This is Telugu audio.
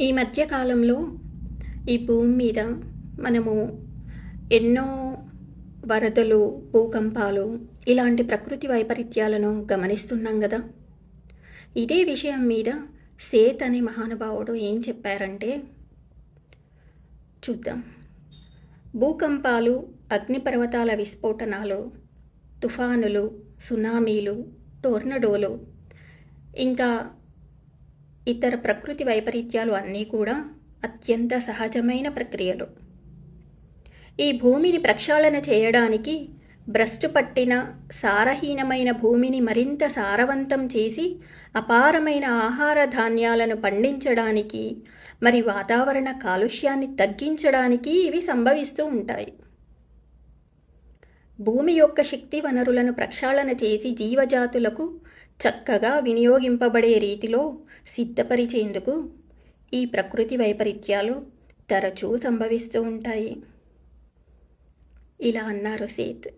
ఈ మధ్యకాలంలో ఈ భూమి మీద మనము ఎన్నో వరదలు భూకంపాలు ఇలాంటి ప్రకృతి వైపరీత్యాలను గమనిస్తున్నాం కదా. ఇదే విషయం మీద సేత్ అనే మహానుభావుడు ఏం చెప్పారంటే చూద్దాం. భూకంపాలు అగ్నిపర్వతాల విస్ఫోటనాలు తుఫానులు సునామీలు టోర్నడోలు ఇంకా ఇతర ప్రకృతి వైపరీత్యాలు అన్నీ కూడా అత్యంత సహజమైన ప్రక్రియలు. ఈ భూమిని ప్రక్షాళన చేయడానికి భ్రష్టు పట్టిన సారహీనమైన భూమిని మరింత సారవంతం చేసి అపారమైన ఆహార ధాన్యాలను పండించడానికి మరి వాతావరణ కాలుష్యాన్ని తగ్గించడానికి ఇవి సంభవిస్తూ ఉంటాయి. భూమి యొక్క శక్తి వనరులను ప్రక్షాళన చేసి జీవజాతులకు చక్కగా వినియోగింపబడే రీతిలో సిద్ధపరిచేందుకు ఈ ప్రకృతి వైపరీత్యాలు తరచూ సంభవిస్తూ ఉంటాయి. ఇలా అన్నారు సేత్.